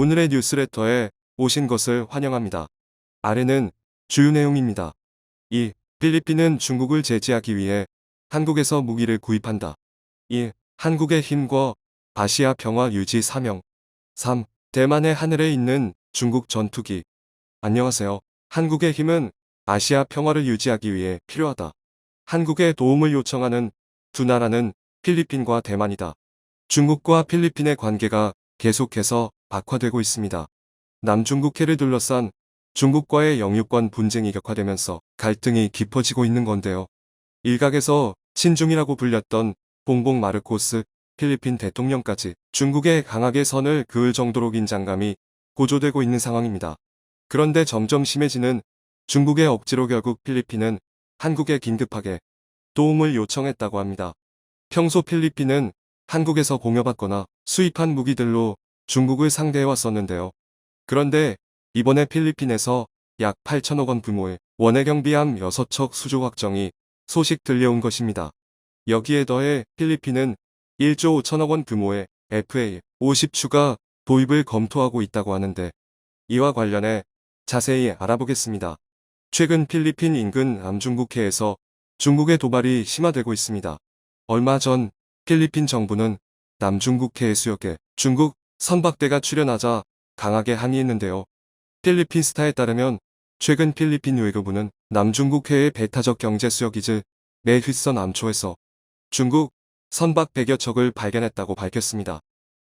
오늘의 뉴스레터에 오신 것을 환영합니다. 아래는 주요 내용입니다. 1. 필리핀은 중국을 제지하기 위해 한국에서 무기를 구입한다. 1. 한국의 힘과 아시아 평화 유지 사명. 3. 대만의 하늘에 있는 중국 전투기. 안녕하세요. 한국의 힘은 아시아 평화를 유지하기 위해 필요하다. 한국의 도움을 요청하는 두 나라는 필리핀과 대만이다. 중국과 필리핀의 관계가 계속해서 악화되고 있습니다. 남중국해를 둘러싼 중국과의 영유권 분쟁이 격화되면서 갈등이 깊어지고 있는 건데요. 일각에서 친중이라고 불렸던 봉봉 마르코스 필리핀 대통령까지 중국에 강하게 선을 그을 정도로 긴장감이 고조되고 있는 상황입니다. 그런데 점점 심해지는 중국의 억지로 결국 필리핀은 한국에 긴급하게 도움을 요청했다고 합니다. 평소 필리핀은 한국에서 공여받거나 수입한 무기들로 중국을 상대해 왔었는데요. 그런데 이번에 필리핀에서 약 8천억 원 규모의 원해 경비함 6척 수조 확정이 소식 들려온 것입니다. 여기에 더해 필리핀은 1조 5천억 원 규모의 FA 50 추가 도입을 검토하고 있다고 하는데 이와 관련해 자세히 알아보겠습니다. 최근 필리핀 인근 남중국해에서 중국의 도발이 심화되고 있습니다. 얼마 전 필리핀 정부는 남중국해 해수욕에 중국 선박대가 출현하자 강하게 항의했는데요. 필리핀 스타에 따르면 최근 필리핀 외교부는 남중국 해의 배타적 경제수역이즈 내 휘선 남초에서 중국 선박 100여 척을 발견했다고 밝혔습니다.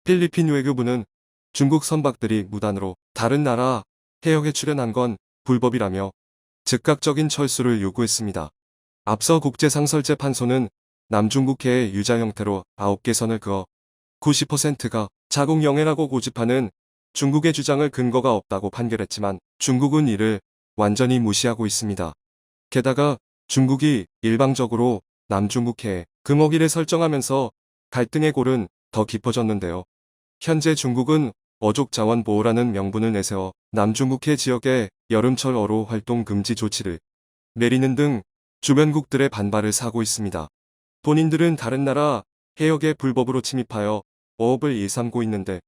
필리핀 외교부는 중국 선박들이 무단으로 다른 나라 해역에 출현한 건 불법이라며 즉각적인 철수를 요구했습니다. 앞서 국제상설재판소는 남중국해의 유자 형태로 9개 선을 그어 90%가 자국영해라고 고집하는 중국의 주장을 근거가 없다고 판결했지만 중국은 이를 완전히 무시하고 있습니다. 게다가 중국이 일방적으로 남중국해에 금어기를 설정하면서 갈등의 골은 더 깊어졌는데요. 현재 중국은 어족 자원 보호라는 명분을 내세워 남중국해 지역에 여름철 어로 활동 금지 조치를 내리는 등 주변국들의 반발을 사고 있습니다. 본인들은 다른 나라 해역에 불법으로 침입하여 어업을 일삼고 있는데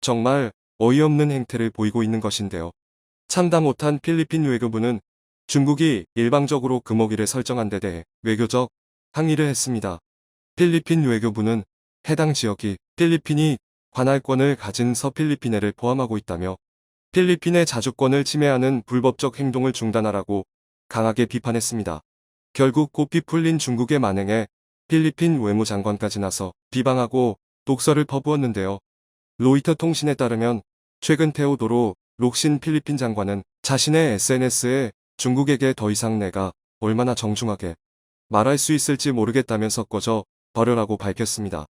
정말 어이없는 행태를 보이고 있는 것인데요. 참다 못한 필리핀 외교부는 중국이 일방적으로 금어기를 설정한 데 대해 외교적 항의를 했습니다. 필리핀 외교부는 해당 지역이 필리핀이 관할권을 가진 서필리핀해를 포함하고 있다며 필리핀의 자주권을 침해하는 불법적 행동을 중단하라고 강하게 비판했습니다. 결국 꽃피 풀린 중국의 만행에 필리핀 외무장관까지 나서 비방하고 독서를 퍼부었는데요. 로이터 통신에 따르면 최근 테오도로 록신 필리핀 장관은 자신의 SNS에 중국에게 더 이상 내가 얼마나 정중하게 말할 수 있을지 모르겠다면서 꺼져 버려라고 밝혔습니다.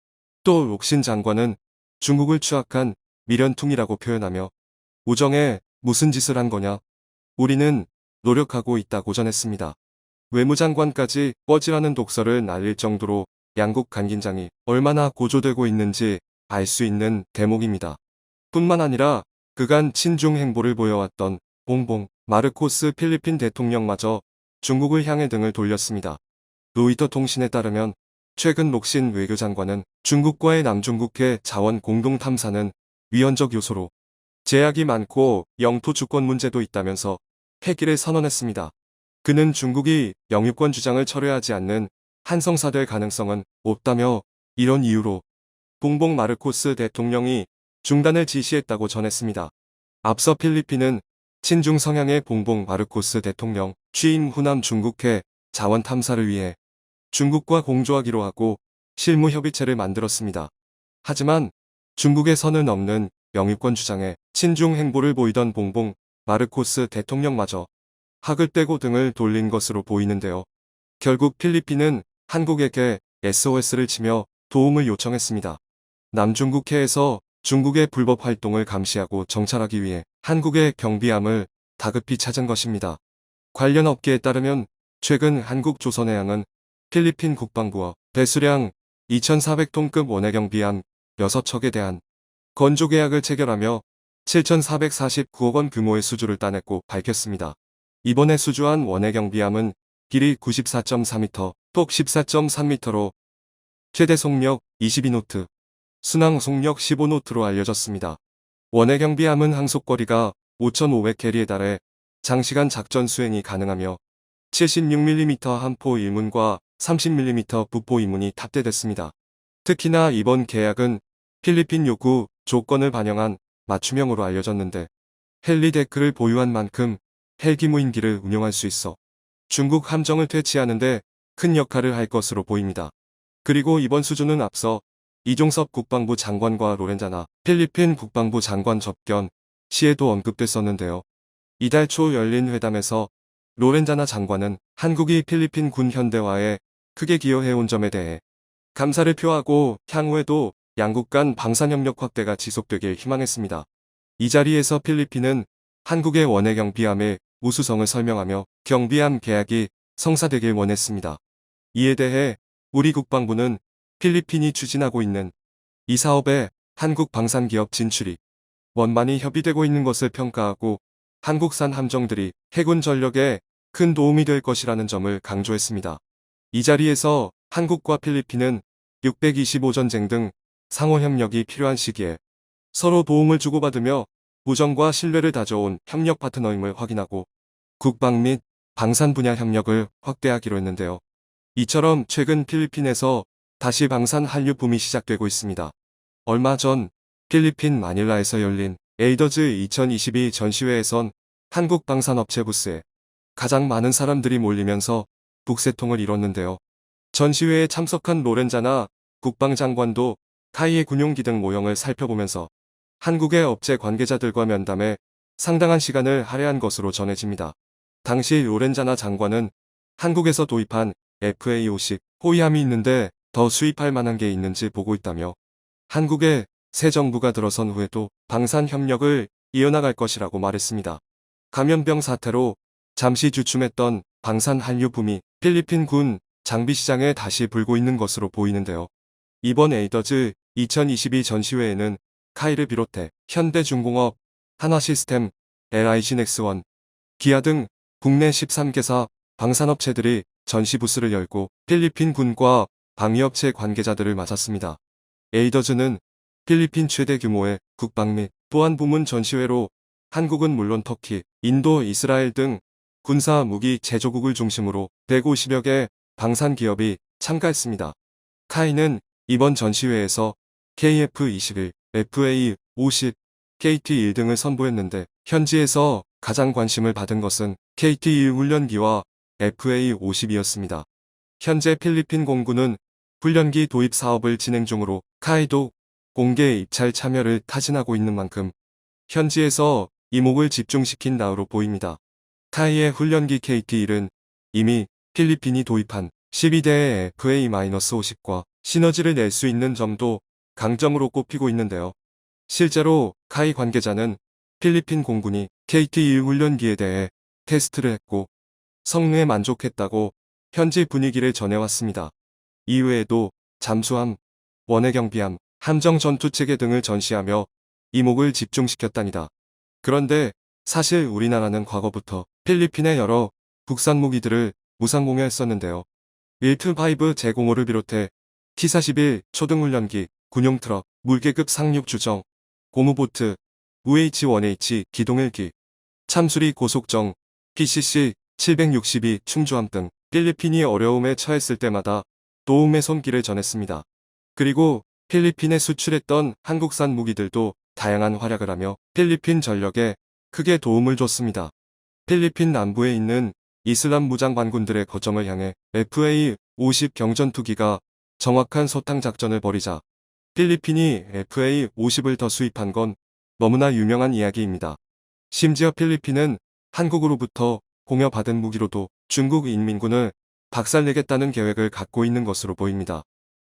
또 록신 장관은 중국을 추악한 미련퉁이라고 표현하며 우정에 무슨 짓을 한 거냐? 우리는 노력하고 있다고 전했습니다. 외무장관까지 뻐지라는 독서를 날릴 정도로 양국 간 긴장이 얼마나 고조되고 있는지 알 수 있는 대목입니다. 뿐만 아니라 그간 친중 행보를 보여왔던 봉봉 마르코스 필리핀 대통령마저 중국을 향해 등을 돌렸습니다. 로이터 통신에 따르면 최근 록신 외교장관은 중국과의 남중국해 자원 공동 탐사는 위헌적 요소로 제약이 많고 영토 주권 문제도 있다면서 폐기를 선언했습니다. 그는 중국이 영유권 주장을 철회하지 않는 한성사될 가능성은 없다며 이런 이유로 봉봉 마르코스 대통령이 중단을 지시했다고 전했습니다. 앞서 필리핀은 친중 성향의 봉봉 마르코스 대통령 취임 후남 중국해 자원 탐사를 위해 중국과 공조하기로 하고 실무 협의체를 만들었습니다. 하지만 중국의 선을 넘는 영유권 주장에 친중 행보를 보이던 봉봉 마르코스 대통령마저 학을 떼고 등을 돌린 것으로 보이는데요. 결국 필리핀은 한국에게 SOS를 치며 도움을 요청했습니다. 남중국해에서 중국의 불법 활동을 감시하고 정찰하기 위해 한국의 경비함을 다급히 찾은 것입니다. 관련 업계에 따르면 최근 한국 조선해양은 필리핀 국방부와 배수량 2,400톤급 원해경비함 6척에 대한 건조 계약을 체결하며 7,449억 원 규모의 수주를 따냈고 밝혔습니다. 이번에 수주한 원해경비함은 길이 94.4m, 폭 14.3m로 최대 속력 22노트, 순항 속력 15노트로 알려졌습니다. 원의 경비함은 항속거리가 5,500캐리에 달해 장시간 작전 수행이 가능하며 76mm 함포 1문과 30mm 부포 2문이 탑재됐습니다. 특히나 이번 계약은 필리핀 요구 조건을 반영한 맞춤형으로 알려졌는데 헬리 데크를 보유한 만큼 헬기 무인기를 운용할 수 있어 중국 함정을 퇴치하는데 큰 역할을 할 것으로 보입니다. 그리고 이번 수준은 앞서 이종섭 국방부 장관과 로렌자나 필리핀 국방부 장관 접견 시에도 언급됐었는데요. 이달 초 열린 회담에서 로렌자나 장관은 한국이 필리핀 군 현대화에 크게 기여해온 점에 대해 감사를 표하고 향후에도 양국 간 방산협력 확대가 지속되길 희망했습니다. 이 자리에서 필리핀은 한국의 원해 경비함의 우수성을 설명하며 경비함 계약이 성사되길 원했습니다. 이에 대해 우리 국방부는 필리핀이 추진하고 있는 이 사업에 한국 방산기업 진출이 원만히 협의되고 있는 것을 평가하고 한국산 함정들이 해군 전력에 큰 도움이 될 것이라는 점을 강조했습니다. 이 자리에서 한국과 필리핀은 625전쟁 등 상호 협력이 필요한 시기에 서로 도움을 주고받으며 우정과 신뢰를 다져온 협력 파트너임을 확인하고 국방 및 방산 분야 협력을 확대하기로 했는데요. 이처럼 최근 필리핀에서 다시 방산 한류 붐이 시작되고 있습니다. 얼마 전 필리핀 마닐라에서 열린 에이더즈 2022 전시회에선 한국 방산업체 부스에 가장 많은 사람들이 몰리면서 북새통을 이뤘는데요. 전시회에 참석한 로렌자나 국방장관도 카이의 군용기 등 모형을 살펴보면서 한국의 업체 관계자들과 면담에 상당한 시간을 할애한 것으로 전해집니다. 당시 로렌자나 장관은 한국에서 도입한 FA50 호위함이 있는데 더 수입할 만한 게 있는지 보고 있다며 한국의 새 정부가 들어선 후에도 방산 협력을 이어나갈 것이라고 말했습니다. 감염병 사태로 잠시 주춤했던 방산 한류 붐이 필리핀 군 장비 시장에 다시 불고 있는 것으로 보이는데요. 이번 에이더즈 2022 전시회에는 카이를 비롯해 현대중공업, 한화시스템, LIG넥스원, 기아 등 국내 13개사 방산업체들이 전시 부스를 열고 필리핀 군과 방위업체 관계자들을 맞았습니다. 에이더즈는 필리핀 최대 규모의 국방 및 보안 부문 전시회로 한국은 물론 터키, 인도, 이스라엘 등 군사 무기 제조국을 중심으로 150여 개 방산 기업이 참가했습니다. 카이는 이번 전시회에서 KF-21, FA-50, KT-1 등을 선보였는데 현지에서 가장 관심을 받은 것은 KT-1 훈련기와 FA-50이었습니다. 현재 필리핀 공군은 훈련기 도입 사업을 진행 중으로 카이도 공개 입찰 참여를 타진하고 있는 만큼 현지에서 이목을 집중시킨 나우로 보입니다. 카이의 훈련기 KT-1은 이미 필리핀이 도입한 12대의 FA-50과 시너지를 낼 수 있는 점도 강점으로 꼽히고 있는데요. 실제로 카이 관계자는 필리핀 공군이 KT-1 훈련기에 대해 테스트를 했고 성능에 만족했다고 현지 분위기를 전해왔습니다. 이외에도 잠수함, 원해 경비함, 함정 전투체계 등을 전시하며 이목을 집중시켰답니다. 그런데 사실 우리나라는 과거부터 필리핀의 여러 국산 무기들을 무상공여했었는데요. 1투5 제공호를 비롯해 T-41 초등훈련기, 군용트럭, 물계급 상륙주정, 고무보트, UH-1H 기동헬기, 참수리 고속정, PCC 762 충주함 등 필리핀이 어려움에 처했을 때마다 도움의 손길을 전했습니다. 그리고 필리핀에 수출했던 한국산 무기들도 다양한 활약을 하며 필리핀 전력에 크게 도움을 줬습니다. 필리핀 남부에 있는 이슬람 무장반군들의 거점을 향해 FA-50 경전투기가 정확한 소탕 작전을 벌이자 필리핀이 FA-50을 더 수입한 건 너무나 유명한 이야기입니다. 심지어 필리핀은 한국으로부터 공여받은 무기로도 중국 인민군을 박살내겠다는 계획을 갖고 있는 것으로 보입니다.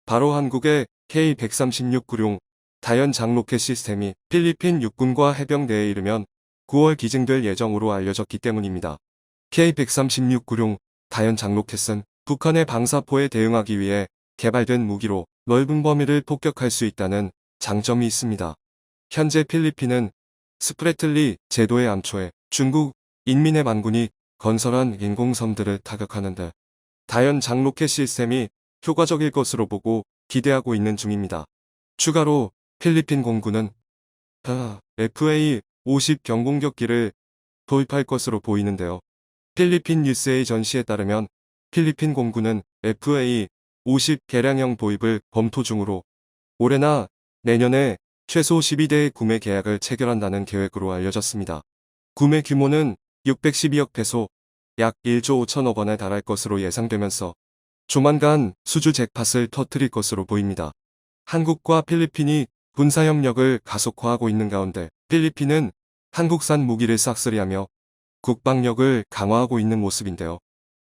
바로 한국의 K-136 구룡 다연 장로켓 시스템이 필리핀 육군과 해병대에 이르면 9월 기증될 예정으로 알려졌기 때문입니다. K-136 구룡 다연 장로켓은 북한의 방사포에 대응하기 위해 개발된 무기로 넓은 범위를 폭격할 수 있다는 장점이 있습니다. 현재 필리핀은 스프레틀리 제도의 암초에 중국 인민의 반군이 건설한 인공섬들을 타격하는데 다연 장로켓 시스템이 효과적일 것으로 보고 기대하고 있는 중입니다. 추가로 필리핀 공군은 FA-50 경공격기를 도입할 것으로 보이는데요. 필리핀 뉴스의 전시에 따르면 필리핀 공군은 FA-50 개량형 도입을 검토 중으로 올해나 내년에 최소 12대의 구매 계약을 체결한다는 계획으로 알려졌습니다. 구매 규모는 612억 페소, 약 1조 5천억 원에 달할 것으로 예상되면서 조만간 수주 잭팟을 터뜨릴 것으로 보입니다. 한국과 필리핀이 군사협력을 가속화하고 있는 가운데 필리핀은 한국산 무기를 싹쓸이하며 국방력을 강화하고 있는 모습인데요.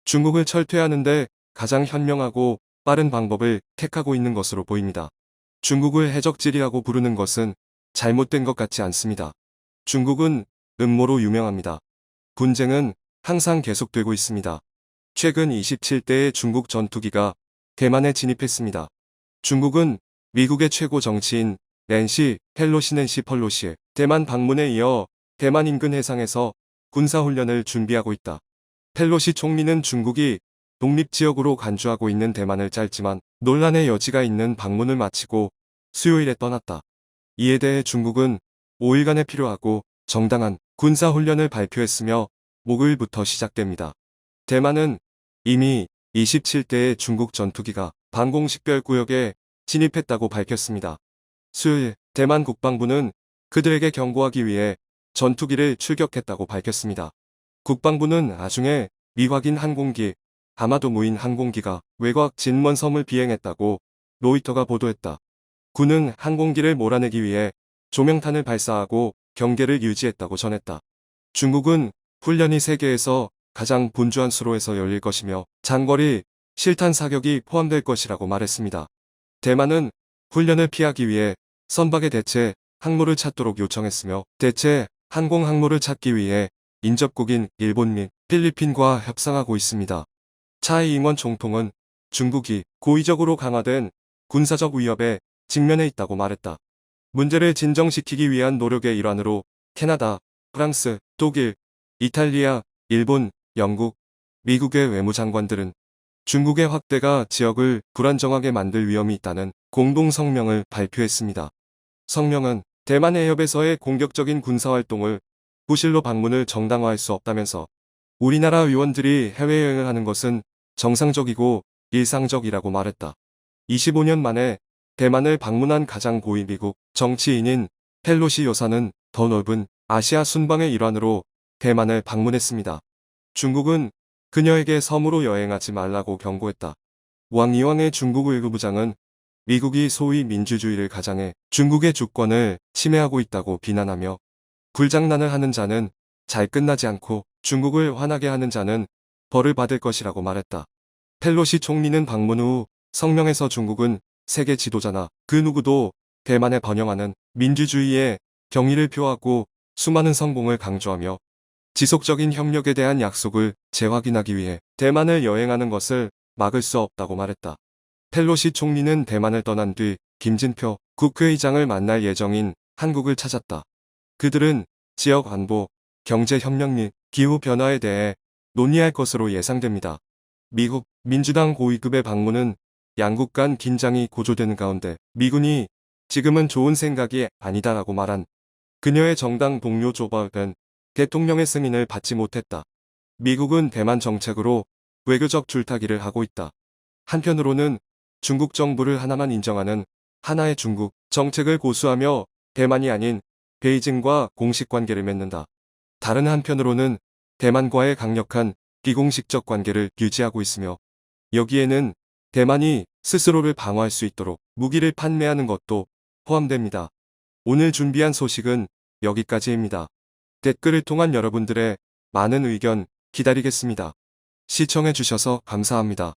중국을 철퇴하는데 가장 현명하고 빠른 방법을 택하고 있는 것으로 보입니다. 중국을 해적질이라고 부르는 것은 잘못된 것 같지 않습니다. 중국은 음모로 유명합니다. 분쟁은 항상 계속되고 있습니다. 최근 27대의 중국 전투기가 대만에 진입했습니다. 중국은 미국의 최고 정치인 낸시 펠로시 낸시 펄로시의 대만 방문에 이어 대만 인근 해상에서 군사훈련을 준비하고 있다. 펠로시 총리는 중국이 독립지역으로 간주하고 있는 대만을 짧지만 논란의 여지가 있는 방문을 마치고 수요일에 떠났다. 이에 대해 중국은 5일간의 필요하고 정당한 군사훈련을 발표했으며 목요일부터 시작됩니다. 대만은 이미 27대의 중국 전투기가 방공식별구역에 진입했다고 밝혔습니다. 수요일 대만 국방부는 그들에게 경고하기 위해 전투기를 출격했다고 밝혔습니다. 국방부는 나중에 미확인 항공기, 아마도 무인 항공기가 외곽 진먼 섬을 비행했다고 로이터가 보도했다. 군은 항공기를 몰아내기 위해 조명탄을 발사하고 경계를 유지했다고 전했다. 중국은 훈련이 세계에서 가장 분주한 수로에서 열릴 것이며 장거리 실탄 사격이 포함될 것이라고 말했습니다. 대만은 훈련을 피하기 위해 선박의 대체 항모를 찾도록 요청했으며 대체 항공 항모를 찾기 위해 인접국인 일본 및 필리핀과 협상하고 있습니다. 차이 잉원 총통은 중국이 고의적으로 강화된 군사적 위협에 직면해 있다고 말했다. 문제를 진정시키기 위한 노력의 일환으로 캐나다, 프랑스, 독일, 이탈리아, 일본, 영국, 미국의 외무장관들은 중국의 확대가 지역을 불안정하게 만들 위험이 있다는 공동 성명을 발표했습니다. 성명은 대만 해협에서의 공격적인 군사활동을 부실로 방문을 정당화할 수 없다면서 우리나라 의원들이 해외여행을 하는 것은 정상적이고 일상적이라고 말했다. 25년 만에 대만을 방문한 가장 고위 미국 정치인인 펠로시 여사는 더 넓은 아시아 순방의 일환으로 대만을 방문했습니다. 중국은 그녀에게 섬으로 여행하지 말라고 경고했다. 왕 이왕의 중국 외교부장은 미국이 소위 민주주의를 가장해 중국의 주권을 침해하고 있다고 비난하며 불장난을 하는 자는 잘 끝나지 않고 중국을 화나게 하는 자는 벌을 받을 것이라고 말했다. 펠로시 총리는 방문 후 성명에서 중국은 세계 지도자나 그 누구도 대만에 번영하는 민주주의의 경의를 표하고 수많은 성공을 강조하며 지속적인 협력에 대한 약속을 재확인하기 위해 대만을 여행하는 것을 막을 수 없다고 말했다. 펠로시 총리는 대만을 떠난 뒤 김진표 국회의장을 만날 예정인 한국을 찾았다. 그들은 지역 안보, 경제 협력 및 기후 변화에 대해 논의할 것으로 예상됩니다. 미국 민주당 고위급의 방문은 양국 간 긴장이 고조되는 가운데 미군이 지금은 좋은 생각이 아니다라고 말한 그녀의 정당 동료 조 바이든 대통령의 승인을 받지 못했다. 미국은 대만 정책으로 외교적 줄타기를 하고 있다. 한편으로는 중국 정부를 하나만 인정하는 하나의 중국 정책을 고수하며 대만이 아닌 베이징과 공식 관계를 맺는다. 다른 한편으로는 대만과의 강력한 비공식적 관계를 유지하고 있으며 여기에는 대만이 스스로를 방어할 수 있도록 무기를 판매하는 것도 포함됩니다. 오늘 준비한 소식은 여기까지입니다. 댓글을 통한 여러분들의 많은 의견 기다리겠습니다. 시청해주셔서 감사합니다.